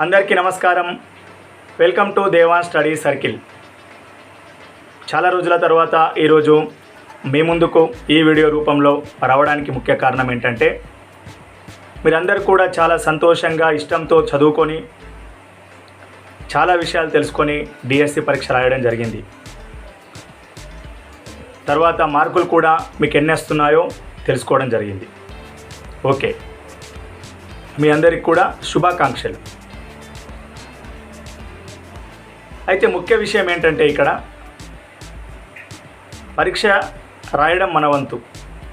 అందరికీ నమస్కారం. Welcome to Devan study circle చాలా రోజుల తర్వాత ఈరోజు మీ ముందుకు ఈ వీడియో రూపంలో రావడానికి ముఖ్య కారణం ఏంటంటే మీరందరూ కూడా చాలా సంతోషంగా ఇష్టంతో చదువుకొని చాలా విషయాలు తెలుసుకొని డిఎస్సి పరీక్ష రాయడం జరిగింది. తర్వాత మార్కులు కూడా మీకు ఎన్ని వస్తున్నాయో తెలుసుకోవడం జరిగింది. ఓకే మీ అందరికి కూడా శుభాకాంక్షలు. అయితే ముఖ్య విషయం ఏంటంటే ఇక్కడ పరీక్ష రాయడం మన వంతు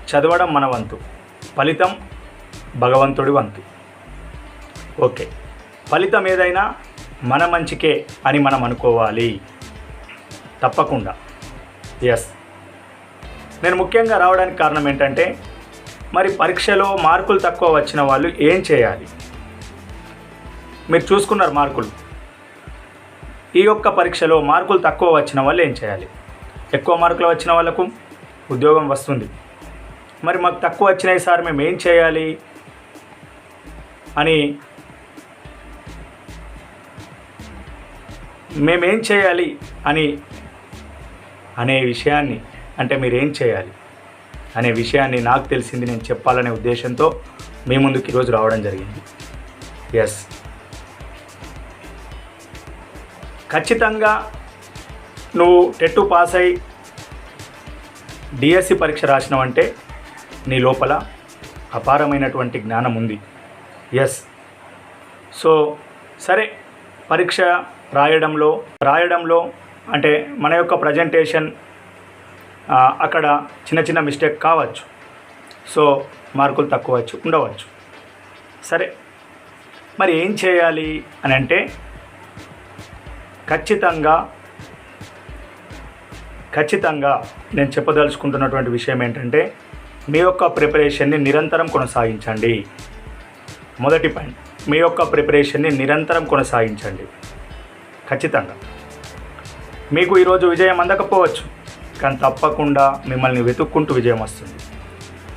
చదవడం మన వంతు ఫలితం భగవంతుడి వంతు. ఓకే ఫలితం ఏదైనా మన మంచికే అని మనం అనుకోవాలి. తప్పకుండా. ఎస్ నేను ముఖ్యంగా రావడానికి కారణం ఏంటంటే మరి పరీక్షలో మార్కులు తక్కువ వచ్చిన వాళ్ళు ఏం చేయాలి? మీరు చూసుకున్నారు మార్కులు. ఈ యొక్క పరీక్షలో మార్కులు తక్కువ వచ్చిన వాళ్ళు ఏం చేయాలి? ఎక్కువ మార్కులు వచ్చిన వాళ్ళకు ఉద్యోగం వస్తుంది. మరి మాకు తక్కువ వచ్చినాయి సార్ మేము ఏం చేయాలి? అని మేమేం చేయాలి? అని అనే విషయాన్ని అంటే మీరేం చేయాలి? అనే విషయాన్ని నాకు తెలిసింది నేను చెప్పాలనే ఉద్దేశంతో మీ ముందుకు ఈరోజు రావడం జరిగింది. ఎస్ ఖచ్చితంగా నువ్వు టెట్టు పాస్ అయి డిఎస్సి పరీక్ష రాసినావంటే నీ లోపల అపారమైనటువంటి జ్ఞానం ఉంది. ఎస్ సో సరే పరీక్ష రాయడంలో రాయడంలో అంటే మన యొక్క ప్రజెంటేషన్ అక్కడ చిన్న చిన్న మిస్టేక్ కావచ్చు. సో మార్కులు తక్కువ ఉండవచ్చు. సరే. మరి ఏం చేయాలి అని అంటే ఖచ్చితంగా ఖచ్చితంగా నేను చెప్పదలుచుకుంటున్నటువంటి విషయం ఏంటంటే మీ యొక్క ప్రిపరేషన్ని నిరంతరం కొనసాగించండి. మొదటి పాయింట్ మీ యొక్క ప్రిపరేషన్ని నిరంతరం కొనసాగించండి. ఖచ్చితంగా. మీకు ఈరోజు విజయం అందకపోవచ్చు కానీ తప్పకుండా మిమ్మల్ని వెతుక్కుంటూ విజయం వస్తుంది.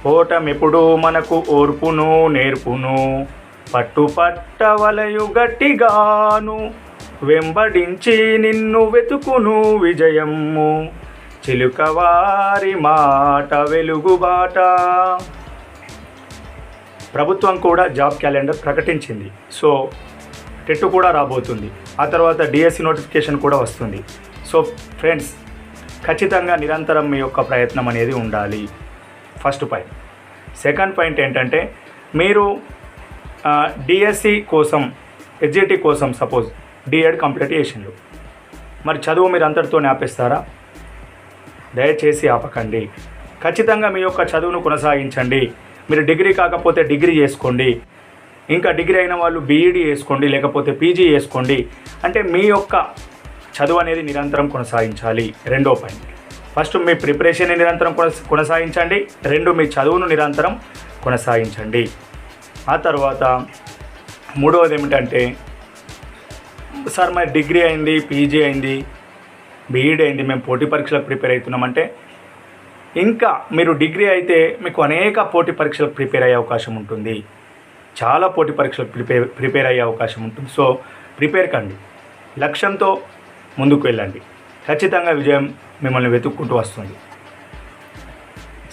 ఓటం ఎప్పుడు మనకు ఓర్పును నేర్పును పట్టు పట్టవలయు గట్టిగాను వెంబడించి నిన్ను వెతుకును విజయము చిలుకవారి మాట వెలుగుబాట ప్రభుత్వం కూడా జాబ్ క్యాలెండర్ ప్రకటించింది. సో టెట్ కూడా రాబోతుంది. ఆ తర్వాత డిఎస్సి నోటిఫికేషన్ కూడా వస్తుంది. సో ఫ్రెండ్స్ ఖచ్చితంగా నిరంతరం మీ యొక్క ప్రయత్నం అనేది ఉండాలి. First point. సెకండ్ పాయింట్ ఏంటంటే మీరు డిఎస్సి కోసం ఎస్జిటి కోసం సపోజ్ డిఎడ్ కంప్లీట్ చేసిండు. మరి చదువు మీరు అంతటితో ఆపేస్తారా? దయచేసి ఆపకండి. ఖచ్చితంగా మీ యొక్క చదువును కొనసాగించండి. మీరు డిగ్రీ కాకపోతే డిగ్రీ చేసుకోండి. ఇంకా డిగ్రీ అయిన వాళ్ళు బీఈడీ చేసుకోండి లేకపోతే పీజీ చేసుకోండి అంటే మీ యొక్క చదువు అనేది నిరంతరం కొనసాగించాలి. రెండో పాయింట్. ఫస్ట్ మీ ప్రిపరేషన్ నిరంతరం కొనసాగించండి. రెండు మీ చదువును నిరంతరం కొనసాగించండి. ఆ తర్వాత మూడవది ఏమిటంటే సార్ మరి డిగ్రీ అయింది పీజీ అయింది బీఈడీ అయింది మేము పోటీ పరీక్షలకు ప్రిపేర్ అవుతున్నామంటే ఇంకా మీరు డిగ్రీ అయితే మీకు అనేక పోటీ పరీక్షలకు ప్రిపేర్ అయ్యే అవకాశం ఉంటుంది. చాలా పోటీ పరీక్షలకు ప్రిపేర్ ప్రిపేర్ అయ్యే అవకాశం ఉంటుంది. సో ప్రిపేర్ కండి. లక్ష్యంతో ముందుకు వెళ్ళండి. ఖచ్చితంగా విజయం మిమ్మల్ని వెతుక్కుంటూ వస్తుంది.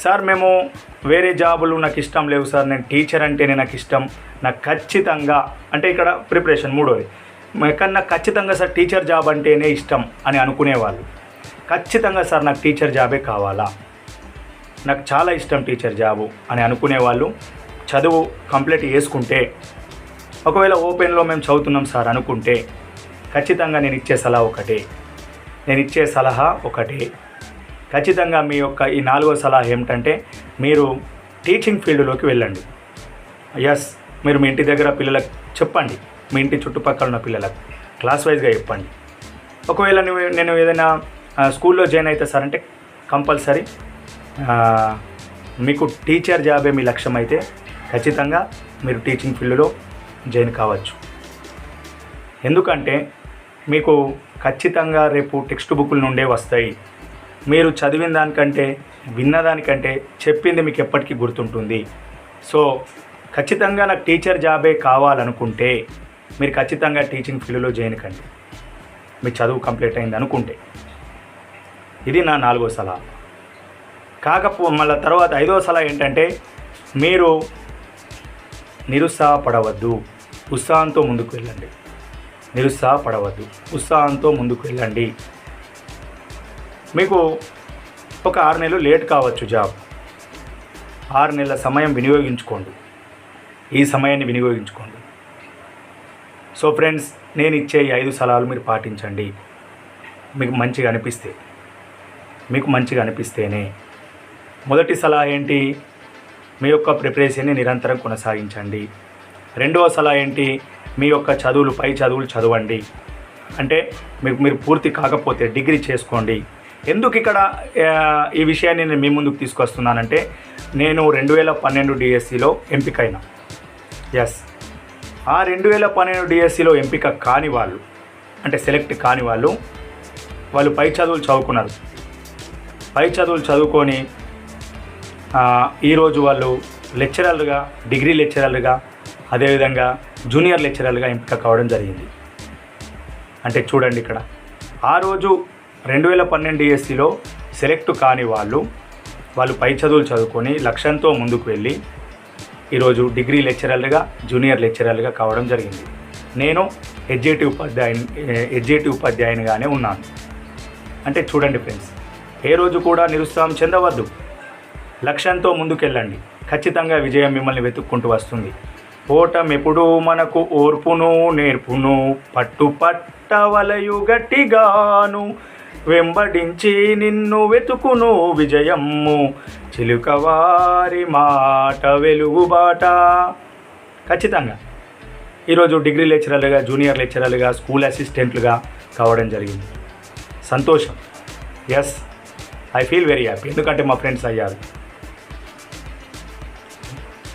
సార్ మేము వేరే జాబులు నాకు ఇష్టం లేవు సార్. నేను టీచర్ అంటేనే నాకు ఇష్టం. నాకు ఖచ్చితంగా అంటే ఇక్కడ ప్రిపరేషన్ మూడోది. ఎక్కడన్నా ఖచ్చితంగా సార్ టీచర్ జాబ్ అంటేనే ఇష్టం అని అనుకునేవాళ్ళు. ఖచ్చితంగా సార్ నాకు టీచర్ జాబే కావాలా? నాకు చాలా ఇష్టం టీచర్ జాబు అని అనుకునేవాళ్ళు. చదువు కంప్లీట్ చేసుకుంటే ఒకవేళ ఓపెన్లో మేము చదువుతున్నాం సార్ అనుకుంటే ఖచ్చితంగా నేను ఇచ్చే సలహా ఒకటే. నేను ఇచ్చే సలహా ఒకటే. ఖచ్చితంగా మీ యొక్క ఈ నాలుగో సలహా ఏమిటంటే మీరు టీచింగ్ ఫీల్డ్లోకి వెళ్ళండి. ఎస్ మీరు మీ ఇంటి దగ్గర పిల్లలకు చెప్పండి. మీ ఇంటి చుట్టుపక్కల ఉన్న పిల్లలకు. క్లాస్ వైజ్గా చెప్పండి. ఒకవేళ నువ్వు నేను ఏదైనా స్కూల్లో జాయిన్ అయితే సార్ అంటే కంపల్సరీ మీకు టీచర్ జాబే మీ లక్ష్యం అయితే ఖచ్చితంగా మీరు టీచింగ్ ఫీల్డ్లో జాయిన్ కావచ్చు. ఎందుకంటే మీకు ఖచ్చితంగా రేపు టెక్స్ట్ బుక్ల నుండే వస్తాయి. మీరు చదివిన దానికంటే విన్నదానికంటే చెప్పింది మీకు ఎప్పటికీ గుర్తుంటుంది. సో ఖచ్చితంగా నాకు టీచర్ జాబే కావాలనుకుంటే మీరు ఖచ్చితంగా టీచింగ్ ఫీల్డ్లో చేయనికండి మీ చదువు కంప్లీట్ అయింది అనుకుంటే. ఇది నా నాలుగో సలహా. కాకపో మళ్ళీ తర్వాత ఐదో సలహా ఏంటంటే మీరు నిరుత్సాహపడవద్దు. ఉత్సాహంతో ముందుకు వెళ్ళండి. నిరుత్సాహపడవద్దు. ఉత్సాహంతో ముందుకు వెళ్ళండి. మీకు ఒక ఆరు నెలలు లేట్ కావచ్చు జాబ్ ఆరు నెలల సమయం వినియోగించుకోండి. ఈ సమయాన్ని వినియోగించుకోండి. సో ఫ్రెండ్స్ నేను ఇచ్చే ఈ ఐదు సలహాలు మీరు పాటించండి. మీకు మంచిగా అనిపిస్తే మీకు మంచిగా అనిపిస్తేనే. మొదటి సలహా ఏంటి? మీ యొక్క ప్రిపరేషన్ని నిరంతరం కొనసాగించండి. రెండవ సలహా ఏంటి? మీ యొక్క చదువులు పై చదువులు చదవండి. అంటే మీకు మీరు పూర్తి కాకపోతే డిగ్రీ చేసుకోండి. ఎందుకు ఇక్కడ ఈ విషయాన్ని నేను మీ ముందుకు తీసుకొస్తున్నానంటే నేను రెండు వేల పన్నెండు డిఎస్సిలో ఎంపికైన. ఎస్ ఆ రెండు వేల పన్నెండు డిఎస్సిలో ఎంపిక కాని వాళ్ళు అంటే సెలెక్ట్ కాని వాళ్ళు వాళ్ళు పై చదువులు చదువుకున్నారు. పై చదువులు చదువుకొని ఈరోజు వాళ్ళు లెక్చరర్లుగా డిగ్రీ లెక్చరర్లుగా అదేవిధంగా జూనియర్ లెక్చరర్లుగా ఎంపిక కావడం జరిగింది. అంటే చూడండి ఇక్కడ. ఆ రోజు రెండు వేల పన్నెండు డిఎస్సిలో సెలెక్ట్ కాని వాళ్ళు వాళ్ళు పై చదువులు చదువుకొని లక్ష్యంతో ముందుకు వెళ్ళి ఈరోజు డిగ్రీ లెక్చరర్లుగా జూనియర్ లెక్చరర్లుగా కావడం జరిగింది. నేను ఎడ్జేటి ఉపాధ్యాయుని ఎడ్జేటి ఉపాధ్యాయునిగానే ఉన్నాను. అంటే చూడండి ఫ్రెండ్స్ ఏ రోజు కూడా నిరుత్సాహం చెందవద్దు. లక్ష్యంతో ముందుకెళ్ళండి. ఖచ్చితంగా విజయం మిమ్మల్ని వెతుక్కుంటూ వస్తుంది. ఓటం ఎప్పుడూ మనకు ఓర్పును నేర్పును పట్టు పట్టవలయు గట్టిగాను వెంబడించి నిన్ను వెతుకును విజయమ్ము. చిలుకవారి మాట వెలుగుబాట ఖచ్చితంగా. ఈరోజు డిగ్రీ లెక్చరర్లుగా జూనియర్ లెక్చరర్లుగా స్కూల్ అసిస్టెంట్లుగా కావడం జరిగింది. సంతోషం. Yes I feel very happy ఎందుకంటే మా ఫ్రెండ్స్ అయ్యారు.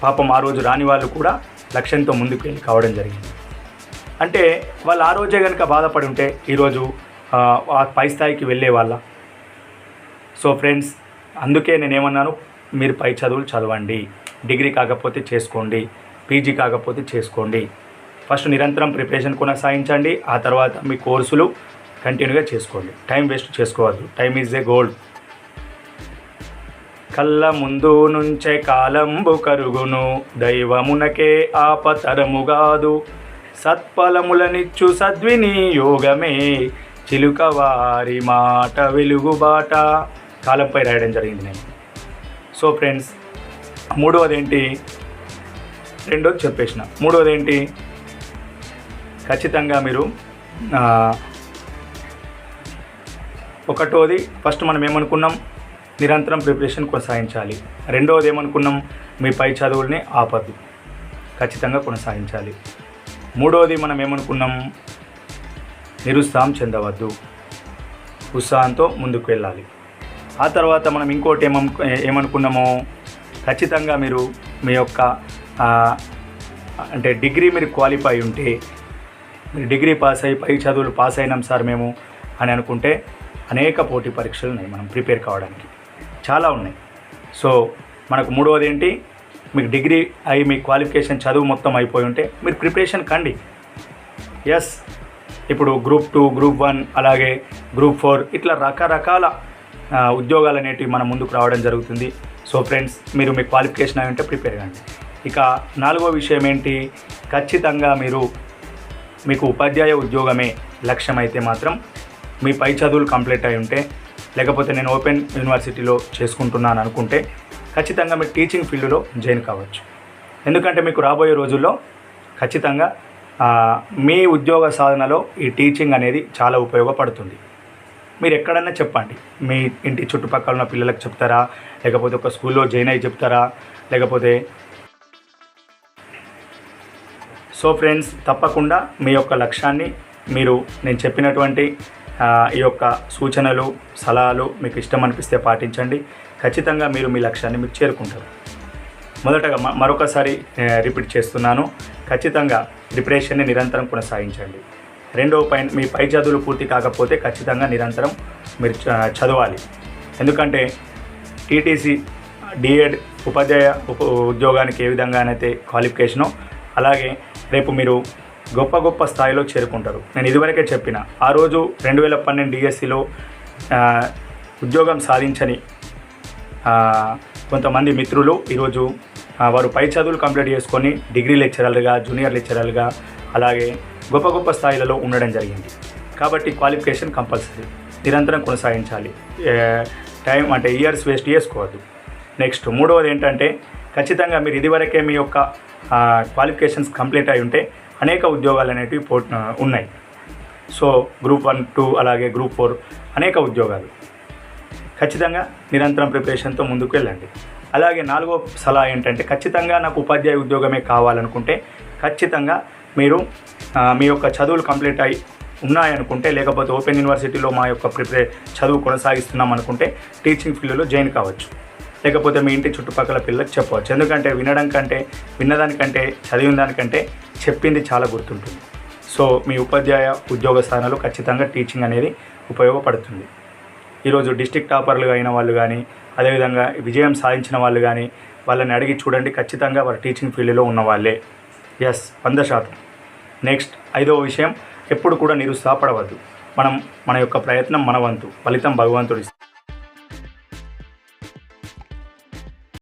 పాపం ఆ రోజు రాని వాళ్ళు కూడా లక్ష్యంతో ముందుకు వెళ్ళి కావడం జరిగింది. అంటే వాళ్ళు ఆ రోజే కనుక బాధపడి ఉంటే ఈరోజు పై స్థాయికి వెళ్ళే వాళ్ళ. సో ఫ్రెండ్స్ అందుకే నేనేమన్నాను మీరు పై చదువులు చదవండి. డిగ్రీ కాకపోతే చేసుకోండి. పీజీ కాకపోతే చేసుకోండి. ఫస్ట్ నిరంతరం ప్రిపరేషన్ కొనసాగించండి. ఆ తర్వాత మీ కోర్సులు కంటిన్యూగా చేసుకోండి. టైం వేస్ట్ చేసుకోవద్దు. Time is a gold. కళ్ళ ముందు నుంచే కాలంబు కరుగును. దైవమునకే ఆపతరముగాదు సత్ఫలములనిచ్చు సద్వినియోగమే. చిలుక వారి మాట వెలుగుబాట కాలంపై రాయడం జరిగింది నేను. సో ఫ్రెండ్స్ మూడవది ఏంటి రెండోది చెప్పేసిన. మూడవది ఏంటి ఖచ్చితంగా మీరు ఒకటోది ఫస్ట్ మనం ఏమనుకున్నాం? నిరంతరం ప్రిపరేషన్ కొనసాగించాలి. రెండవది ఏమనుకున్నాం? మీ పై చదువుల్ని ఆపద్దు. ఖచ్చితంగా కొనసాగించాలి. మూడవది మనం ఏమనుకున్నాం? నిరుత్సాహం చెందవద్దు. ఉత్సాహంతో ముందుకు వెళ్ళాలి. ఆ తర్వాత మనం ఇంకోటి ఏమను ఏమనుకున్నామో ఖచ్చితంగా మీరు మీ యొక్క అంటే డిగ్రీ మీరు క్వాలిఫై ఉంటే మీరు డిగ్రీ పాస్ అయ్యి పై చదువులు పాస్ అయినాం సార్ మేము అని అనుకుంటే అనేక పోటీ పరీక్షలు ఉన్నాయి మనం ప్రిపేర్ కావడానికి. చాలా ఉన్నాయి. సో మనకు మూడవది ఏంటి? మీకు డిగ్రీ అయి మీ క్వాలిఫికేషన్ చదువు మొత్తం అయిపోయి ఉంటే మీరు ప్రిపరేషన్ కండి. ఎస్ ఇప్పుడు గ్రూప్ టూ గ్రూప్ వన్ అలాగే గ్రూప్ ఫోర్ ఇట్లా రకరకాల ఉద్యోగాలు అనేటివి మన ముందుకు రావడం జరుగుతుంది. సో ఫ్రెండ్స్ మీరు మీ క్వాలిఫికేషన్ అయి ఉంటే ప్రిపేర్ కండి ఇక నాలుగో విషయం ఏంటి? ఖచ్చితంగా మీరు మీకు ఉపాధ్యాయ ఉద్యోగమే లక్ష్యం అయితే మాత్రం మీ పై చదువులు కంప్లీట్ అయి ఉంటే లేకపోతే నేను ఓపెన్ యూనివర్సిటీలో చేసుకుంటున్నాను అనుకుంటే ఖచ్చితంగా మీరు టీచింగ్ ఫీల్డ్లో జాయిన్ కావచ్చు. ఎందుకంటే మీకు రాబోయే రోజుల్లో ఖచ్చితంగా మీ ఉద్యోగ సాధనలో ఈ టీచింగ్ అనేది చాలా ఉపయోగపడుతుంది. మీరు ఎక్కడన్నా చెప్పండి. మీ ఇంటి చుట్టుపక్కల ఉన్న పిల్లలకు చెప్తారా? లేకపోతే ఒక స్కూల్లో జాయిన్ అయ్యి చెప్తారా? లేకపోతే సో ఫ్రెండ్స్ తప్పకుండా మీ యొక్క లక్ష్యాన్ని మీరు నేను చెప్పినటువంటి ఈ యొక్క సూచనలు సలహాలు మీకు ఇష్టం అనిపిస్తే పాటించండి. ఖచ్చితంగా మీరు మీ లక్ష్యాన్ని మీరు చేరుకుంటారు. మొదటగా మ- మరొకసారి రిపీట్ చేస్తున్నాను. ఖచ్చితంగా ప్రిపరేషన్ని నిరంతరం కొనసాగించండి. రెండవ పాయింట్ మీ పై చదువులు పూర్తి కాకపోతే ఖచ్చితంగా నిరంతరం మీరు చ- చదవాలి. ఎందుకంటే టీటీసీ డిఎడ్ ఉపాధ్యాయ ఉప ఉద్యోగానికి ఏ విధంగానైతే క్వాలిఫికేషనో అలాగే రేపు మీరు గొప్ప గొప్ప స్థాయిలో చేరుకుంటారు. నేను ఇదివరకే చెప్పిన ఆ రోజు రెండు వేల పన్నెండు డిఎస్సిలో ఉద్యోగం సాధించని కొంతమంది మిత్రులు ఈరోజు వారు పై చదువులు కంప్లీట్ చేసుకొని డిగ్రీ లెక్చరర్లుగా జూనియర్ లెక్చరర్లుగా అలాగే గొప్ప గొప్ప స్థాయిలలో ఉండడం జరిగింది. కాబట్టి క్వాలిఫికేషన్ కంపల్సరీ. నిరంతరం కొనసాగించాలి. టైం అంటే ఇయర్స్ వేస్ట్ చేసుకోవద్దు. నెక్స్ట్ మూడవది ఏంటంటే ఖచ్చితంగా మీరు ఇదివరకే మీ యొక్క క్వాలిఫికేషన్స్ కంప్లీట్ అయి ఉంటే అనేక ఉద్యోగాలు అనేటివి పో ఉన్నాయి. సో గ్రూప్ వన్ టూ అలాగే గ్రూప్ ఫోర్ అనేక ఉద్యోగాలు. ఖచ్చితంగా నిరంతరం ప్రిపరేషన్తో ముందుకు వెళ్ళండి. అలాగే నాలుగో సలహా ఏంటంటే ఖచ్చితంగా నాకు ఉపాధ్యాయ ఉద్యోగమే కావాలనుకుంటే ఖచ్చితంగా మీరు మీ యొక్క చదువులు కంప్లీట్ అయి ఉన్నాయనుకుంటే లేకపోతే ఓపెన్ యూనివర్సిటీలో మా యొక్క ప్రిపేర్ చదువు కొనసాగిస్తున్నాం అనుకుంటే టీచింగ్ ఫీల్డ్లో జాయిన్ కావచ్చు. లేకపోతే మీ ఇంటి చుట్టుపక్కల పిల్లలకు చెప్పవచ్చు. ఎందుకంటే వినడం కంటే విన్నదానికంటే చదివిన దానికంటే చెప్పింది చాలా గుర్తుంటుంది. సో మీ ఉపాధ్యాయ ఉద్యోగ స్థానాలు ఖచ్చితంగా టీచింగ్ అనేది ఉపయోగపడుతుంది. ఈరోజు డిస్టిక్ టాపర్లు అయిన వాళ్ళు కానీ అదేవిధంగా విజయం సాధించిన వాళ్ళు కానీ వాళ్ళని అడిగి చూడండి ఖచ్చితంగా వారు టీచింగ్ ఫీల్డ్లో ఉన్న వాళ్ళే. ఎస్ వంద శాతం. నెక్స్ట్ ఐదవ విషయం ఎప్పుడు కూడా నిరుత్సాహపడవద్దు. మనం మన యొక్క ప్రయత్నం మన వంతు ఫలితం భగవంతుడి